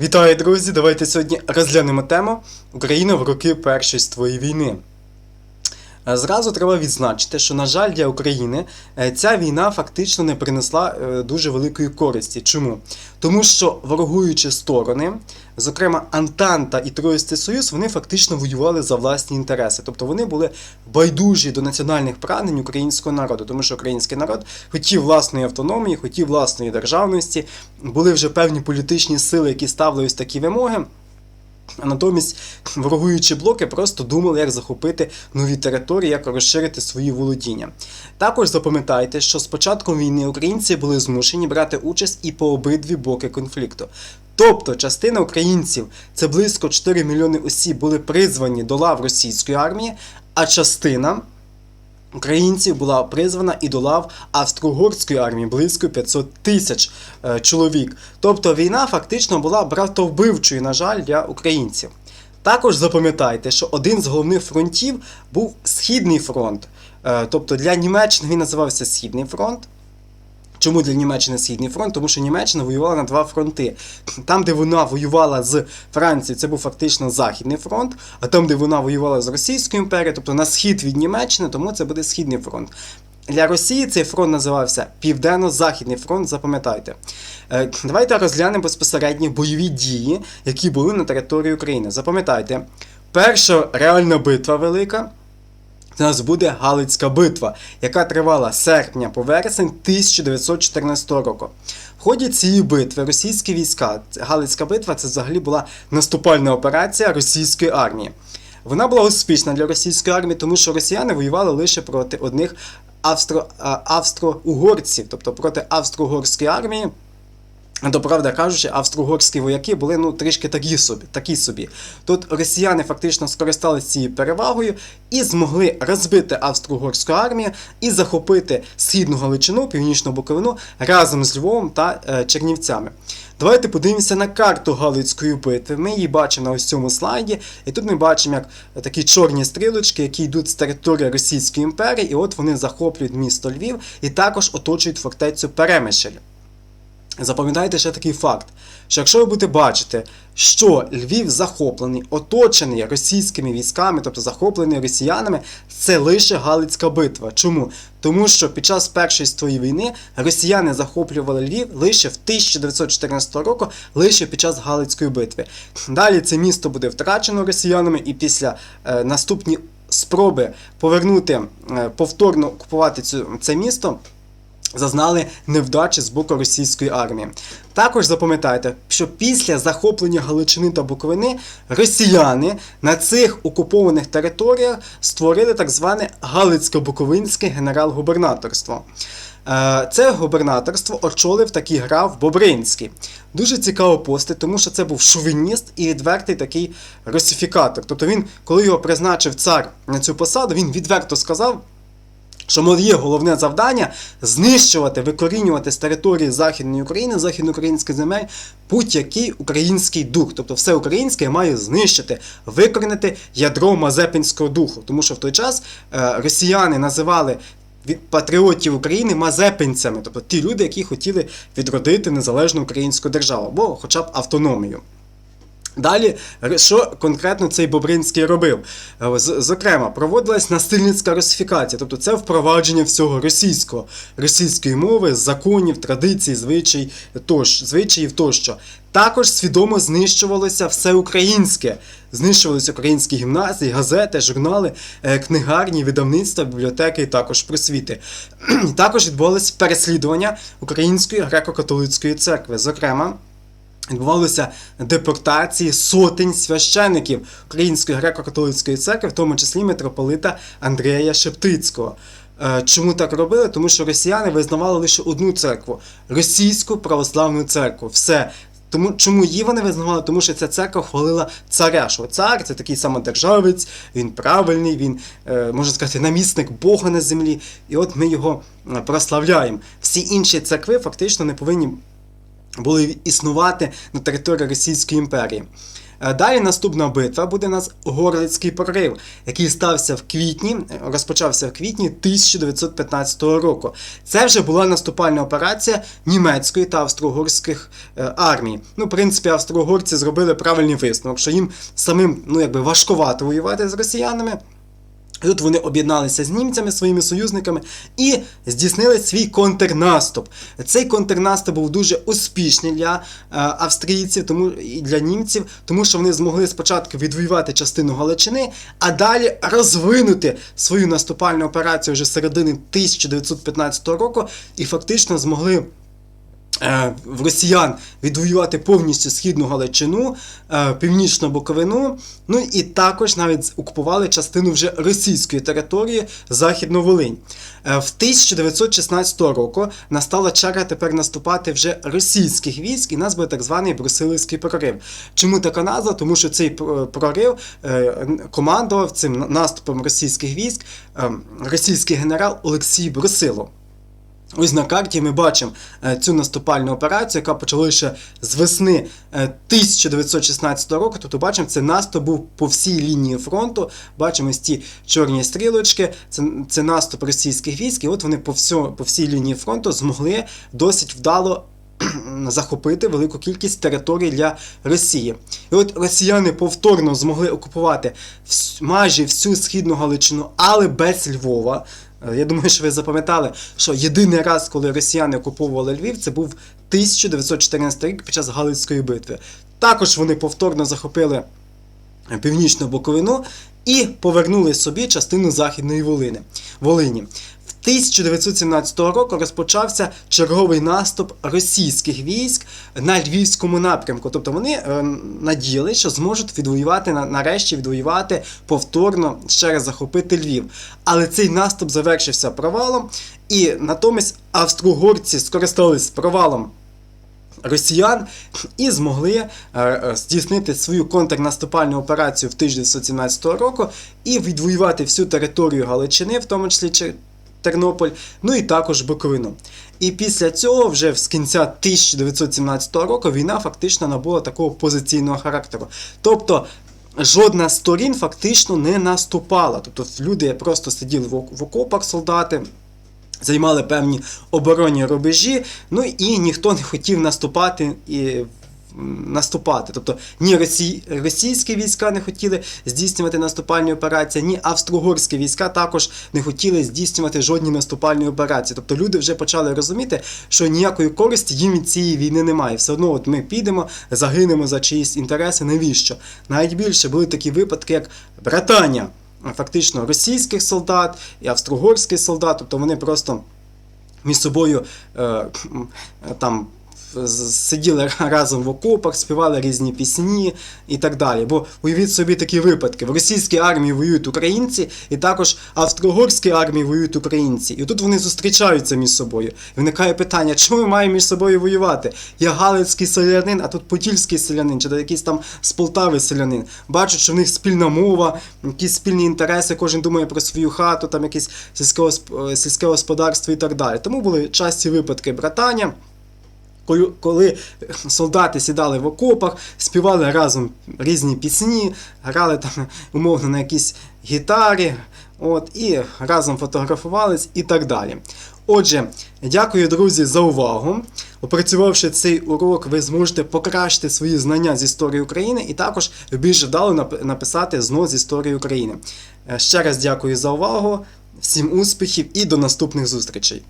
Вітаю, друзі! Давайте сьогодні розглянемо тему Україна в роки Першої світової війни. Е, Зразу треба відзначити, що, на жаль, для України е, ця війна фактично не принесла е, дуже великої користі. Чому? Тому що ворогуючі сторони, зокрема Антанта і Троїстий Союз, вони фактично воювали за власні інтереси. Тобто вони були байдужі до національних прагнень українського народу, тому що український народ хотів власної автономії, хотів власної державності, були вже певні політичні сили, які ставили ось такі вимоги. А натомість ворогуючі блоки просто думали, як захопити нові території, як розширити свої володіння. Також запам'ятайте, що з початком війни українці були змушені брати участь і по обидві боки конфлікту. Тобто частина українців, це близько 4 мільйони осіб, були призвані до лав російської армії, а частина українців була призвана і до лав австро-угорської армії близько 500 тисяч е, чоловік. Тобто війна фактично була братовбивчою, на жаль, для українців. Також запам'ятайте, що один з головних фронтів був Східний фронт. Е, Тобто для Німеччини він називався Східний фронт. Чому для Німеччини Східний фронт? Тому що Німеччина воювала на два фронти. Там, де вона воювала з Францією, це був фактично Західний фронт, а там, де вона воювала з Російською імперією, тобто на схід від Німеччини, тому це буде Східний фронт. Для Росії цей фронт називався Південно-Західний фронт, запам'ятайте. Е, Давайте розглянемо безпосередньо бойові дії, які були на території України. Запам'ятайте, перша реальна битва велика у нас буде Галицька битва, яка тривала з серпня по вересень 1914 року. В ході цієї битви російські війська, Галицька битва це взагалі була наступальна операція російської армії. Вона була успішна для російської армії, тому що росіяни воювали лише проти одних австро-угорців, тобто проти австро-угорської армії. То, правда кажучи, австро-угорські вояки були ну трішки такі собі. такі собі. Тут росіяни фактично скористалися цією перевагою і змогли розбити австро-угорську армію і захопити східну Галичину, північну Буковину разом з Львовом та е, Чернівцями. Давайте подивимося на карту Галицької битви. Ми її бачимо на ось цьому слайді, і тут ми бачимо, як такі чорні стрілочки, які йдуть з території Російської імперії, і от вони захоплюють місто Львів і також оточують фортецю Перемишль. Запам'ятайте ще такий факт, що якщо ви будете бачити, що Львів захоплений, оточений російськими військами, тобто захоплений росіянами, це лише Галицька битва. Чому? Тому що під час Першої світової війни росіяни захоплювали Львів лише в 1914 року, лише під час Галицької битви. Далі це місто буде втрачено росіянами, і після е, наступні спроби повернути е, повторно окупувати цю, це місто зазнали невдачі з боку російської армії. Також запам'ятайте, що після захоплення Галичини та Буковини росіяни на цих окупованих територіях створили так зване Галицько-Буковинське генерал-губернаторство. Е, Це губернаторство очолив такий граф Бобринський. Дуже цікава постать, тому що це був шовініст і відвертий такий русифікатор. Тобто він, коли його призначив цар на цю посаду, він відверто сказав, що моє головне завдання знищувати, викорінювати з території Західної України, західноукраїнських земель будь-який український дух. Тобто все українське я маю знищити, викорінити ядро мазепинського духу. Тому що в той час е, росіяни називали від патріотів України мазепинцями, тобто ті люди, які хотіли відродити незалежну українську державу або хоча б автономію. Далі, що конкретно цей Бобринський робив? Е, Зокрема, проводилась насильницька русифікація, тобто це впровадження всього російського, російської мови, законів, традицій, звичай, тощо, звичаїв тощо. Також свідомо знищувалося все українське. Знищувалися українські гімназії, газети, журнали, е, книгарні, видавництва, бібліотеки і також просвіти. Також відбувалось переслідування Української греко-католицької церкви. Зокрема, відбувалися депортації сотень священиків Української греко-католицької церкви, в тому числі митрополита Андрія Шептицького. Е, Чому так робили? Тому що росіяни визнавали лише одну церкву російську православну церкву. Все. Тому чому її вони визнавали? Тому що ця церква хвалила царя. Що цар це такий самодержавець, він правильний, він е, можна сказати, намісник Бога на землі. І от ми його е, прославляємо. Всі інші церкви фактично не повинні були існувати на території Російської імперії. Е, Далі наступна битва буде у нас Горлицький прорив, який стався в квітні, е, розпочався в квітні 1915 року. Це вже була наступальна операція німецької та австро-угорських е, армій. Ну, в принципі, австро-угорці зробили правильний висновок, що їм самим ну, якби важкувато воювати з росіянами. Тут вони об'єдналися з німцями, своїми союзниками, і здійснили свій контрнаступ. Цей контрнаступ був дуже успішний для е, австрійців, тому і для німців, тому що вони змогли спочатку відвоювати частину Галичини, а далі розвинути свою наступальну операцію вже середини 1915 року і фактично змогли. Е, В росіян відвоювати повністю східну Галичину, е, північну Буковину, ну і також навіть окупували частину вже російської території Західну Волинь. Е, В 1916 року настала черга тепер наступати вже російських військ, і нас буде так званий Брусилівський прорив. Чому така назва? Тому що цей прорив командував цим наступом російських військ е, російський генерал Олексій Брусилов. Ось на карті ми бачимо е, цю наступальну операцію, яка почалася з весни е, 1916 року. Тобто бачимо, це наступ був по всій лінії фронту. Бачимо ось ці чорні стрілочки, це, це наступ російських військ, і от вони по, всьо, по всій лінії фронту змогли досить вдало захопити велику кількість територій для Росії. І от росіяни повторно змогли окупувати майже всю східну Галичину, але без Львова. Е, Я думаю, що ви запам'ятали, що єдиний раз, коли росіяни окуповували Львів, це був 1914 рік під час Галицької битви. Також вони повторно захопили північну Буковину і повернули собі частину Західної Волини. Волині. В 1917 року розпочався черговий наступ російських військ на львівському напрямку. Тобто вони е, надіяли, що зможуть відвоювати на- нарешті відвоювати повторно ще раз захопити Львів. Але цей наступ завершився провалом, і натомість австро-угорці скористались провалом росіян і змогли е, е, здійснити свою контрнаступальну операцію в 1917 року і відвоювати всю територію Галичини, в тому числі Тернополь, ну і також Буковину. І після цього, вже з кінця 1917 року, війна фактично набула такого позиційного характеру. Тобто. Жодна з сторін фактично не наступала. Тобто люди просто сиділи в окопах солдати, займали певні оборонні рубежі, ну і ніхто не хотів наступати. Наступати, тобто ні росій, російські війська не хотіли здійснювати наступальні операції, ні австро-угорські війська також не хотіли здійснювати жодні наступальні операції. Тобто люди вже почали розуміти, що ніякої користі їм від цієї війни немає. Все одно, от ми підемо, загинемо за чиїсь інтереси. Навіщо? Навіть більше були такі випадки, як братання фактично російських солдат і австро-угорських солдат, тобто вони просто між собою е, там сиділи разом в окопах, співали різні пісні і так далі. Бо уявіть собі такі випадки: в російській армії воюють українці, і також австро-угорській армії воюють українці. І тут вони зустрічаються між собою. І виникає питання, чому ми маємо між собою воювати? Я галицький селянин, а тут подільський селянин, чи якийсь там з Полтави селянин. Бачать, що в них спільна мова, якісь спільні інтереси, кожен думає про свою хату, там якесь е, сільське господарство і так далі. Тому були часті випадки братання. Коли- солдати сідали в окопах, співали разом різні пісні, грали там умовно на якійсь гітарі, от, і разом фотографувались і так далі. Отже, дякую, друзі, за увагу. Опрацювавши цей урок, ви зможете покращити свої знання з історії України і також більш вдало написати ЗНО з історії України. Е, Ще раз дякую за увагу, всім успіхів і до наступних зустрічей!